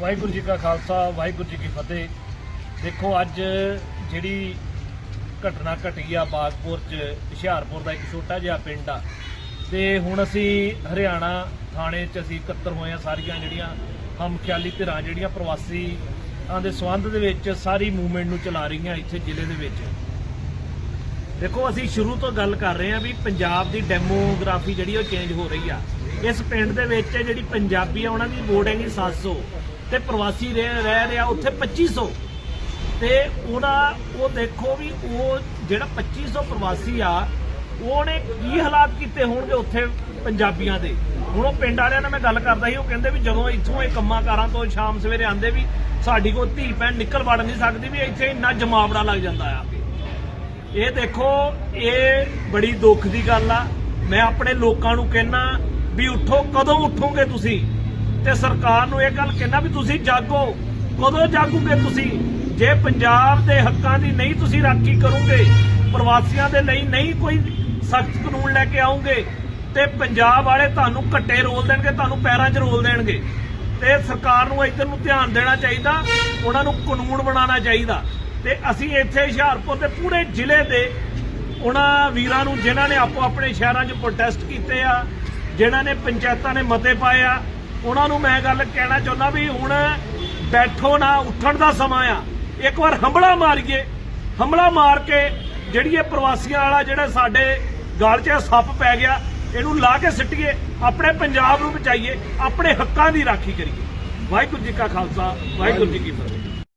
ਵਾਹਿਗੁਰੂ ਜੀ ਕਾ ਖਾਲਸਾ, ਵਾਹਿਗੁਰੂ ਜੀ ਕੀ ਫਤਿਹ। ਦੇਖੋ, ਅੱਜ ਜਿਹੜੀ ਘਟਨਾ ਘਟੀ ਆ ਬਾਗਪੁਰ ਚ, ਹੁਸ਼ਿਆਰਪੁਰ ਦਾ ਇੱਕ ਛੋਟਾ ਜਿਹਾ ਪਿੰਡ ਆ। ਤੇ ਹੁਣ ਅਸੀਂ ਹਰਿਆਣਾ ਥਾਣੇ ਚ ਅਸੀਂ ਇਕੱਤਰ ਹੋਏ ਆ, ਸਾਰੀਆਂ ਜਿਹੜੀਆਂ ਹਮਖਿਆਲੀ ਧਿਰਾਂ, ਜਿਹੜੀਆਂ ਪ੍ਰਵਾਸੀ ਪ੍ਰਵਾਸੀਆਂ ਦੇ ਸੰਬੰਧ ਦੇ ਵਿੱਚ ਸਾਰੀ ਮੂਵਮੈਂਟ ਨੂੰ ਚਲਾ ਰਹੀਆਂ ਇੱਥੇ ਜ਼ਿਲ੍ਹੇ ਦੇ ਵਿੱਚ। ਦੇਖੋ, ਅਸੀਂ ਸ਼ੁਰੂ ਤੋਂ ਗੱਲ ਕਰ ਰਹੇ ਹਾਂ ਵੀ ਪੰਜਾਬ ਦੀ ਡੈਮੋਗ੍ਰਾਫੀ ਜਿਹੜੀ ਉਹ ਚੇਂਜ ਹੋ ਰਹੀ ਆ। ਇਸ ਪਿੰਡ ਦੇ ਵਿੱਚ ਜਿਹੜੀ ਪੰਜਾਬੀ ਆ, ਉਹਨਾਂ ਦੀ ਵੋਟ ਹੈਗੀ 700 ਤੇ ਪ੍ਰਵਾਸੀ ਰਹਿ ਰਹਿ ਰਿਹਾ ਉੱਥੇ 2500 ਤੇ ਉਹਦਾ ਉਹ ਦੇਖੋ ਵੀ ਉਹ ਜਿਹੜਾ 2500 ਪ੍ਰਵਾਸੀ ਆ, ਉਹਨੇ ਕੀ ਹਾਲਾਤ ਕੀਤੇ ਹੋਣਗੇ ਉੱਥੇ ਪੰਜਾਬੀਆਂ ਦੇ? ਹੁਣ ਉਹ ਪਿੰਡ ਵਾਲਿਆਂ ਨਾਲ ਮੈਂ ਗੱਲ ਕਰਦਾ ਸੀ, ਉਹ ਕਹਿੰਦੇ ਵੀ ਜਦੋਂ ਇੱਥੋਂ ਇਹ ਕੰਮਾਂ ਕਾਰਾਂ ਤੋਂ ਸ਼ਾਮ ਸਵੇਰੇ ਆਂਦੇ ਵੀ ਸਾਡੀ ਕੋਈ ਧੀ ਭੈਣ ਨਿਕਲ ਵੜ ਨਹੀਂ ਸਕਦੀ ਵੀ ਇੱਥੇ ਇੰਨਾ ਜਮਾਵੜਾ ਲੱਗ ਜਾਂਦਾ ਆ। ਇਹ ਦੇਖੋ, ਇਹ ਬੜੀ ਦੁੱਖ ਦੀ ਗੱਲ ਆ। ਮੈਂ ਆਪਣੇ ਲੋਕਾਂ ਨੂੰ ਕਹਿਣਾ ਵੀ ਉੱਠੋ, ਕਦੋਂ ਉੱਠੋਗੇ ਤੁਸੀਂ? ਤੇ ਸਰਕਾਰ ਨੂੰ ਇਹ ਗੱਲ ਕਹਿਣਾ ਵੀ ਤੁਸੀਂ ਜਾਗੋ। ਕਦੋਂ ਜਾਗੋਗੇ ਤੁਸੀਂ? ਜੇ ਪੰਜਾਬ ਦੇ ਹੱਕਾਂ ਦੀ ਨਹੀਂ ਤੁਸੀਂ ਰਾਖੀ ਕਰੋਗੇ, ਪ੍ਰਵਾਸੀਆਂ ਦੇ ਲਈ ਨਹੀਂ ਕੋਈ ਸਖਤ ਕਾਨੂੰਨ ਲੈ ਕੇ ਆਉਂਗੇ, ਤੇ ਪੰਜਾਬ ਵਾਲੇ ਤੁਹਾਨੂੰ ਘੱਟੇ ਰੋਲ ਦੇਣਗੇ, ਤੁਹਾਨੂੰ ਪੈਰਾਂ 'ਚ ਰੋਲ ਦੇਣਗੇ। ਤੇ ਸਰਕਾਰ ਨੂੰ ਇੱਧਰ ਨੂੰ ਧਿਆਨ ਦੇਣਾ ਚਾਹੀਦਾ, ਉਹਨਾਂ ਨੂੰ ਕਾਨੂੰਨ ਬਣਾਉਣਾ ਚਾਹੀਦਾ। ਤੇ ਅਸੀਂ ਇੱਥੇ ਹੁਸ਼ਿਆਰਪੁਰ ਦੇ ਪੂਰੇ ਜ਼ਿਲ੍ਹੇ ਦੇ ਉਹਨਾਂ ਵੀਰਾਂ ਨੂੰ, ਜਿਨ੍ਹਾਂ ਨੇ ਆਪੋ ਆਪਣੇ ਸ਼ਹਿਰਾਂ 'ਚ ਪ੍ਰੋਟੈਸਟ ਕੀਤੇ ਆ, ਜਿਨ੍ਹਾਂ ਨੇ ਪੰਚਾਇਤਾਂ ਨੇ ਮਤੇ ਪਾਏ ਆ ਉਹਨਾਂ ਨੂੰ ਮੈਂ ਗੱਲ ਕਹਿਣਾ ਚਾਹੁੰਦਾ ਵੀ ਹੁਣ ਬੈਠੋ ਨਾ, ਉੱਠਣ ਦਾ ਸਮਾਂ ਆ। ਇੱਕ ਵਾਰ ਹੰਬਲਾ ਮਾਰੀਏ। ਹੰਬਲਾ ਮਾਰ ਕੇ ਜਿਹੜੀ ਇਹ ਪ੍ਰਵਾਸੀਆਂ ਵਾਲਾ ਜਿਹੜਾ ਸਾਡੇ ਗਲ 'ਚ ਸੱਪ ਪੈ ਗਿਆ, ਇਹਨੂੰ ਲਾ ਕੇ ਸਿੱਟੀਏ, ਆਪਣੇ ਪੰਜਾਬ ਨੂੰ ਬਚਾਈਏ, ਆਪਣੇ ਹੱਕਾਂ ਦੀ ਰਾਖੀ ਕਰੀਏ। ਵਾਹਿਗੁਰੂ ਜੀ ਕਾ ਖਾਲਸਾ, ਵਾਹਿਗੁਰੂ ਜੀ ਕੀ ਫਤਿਹ।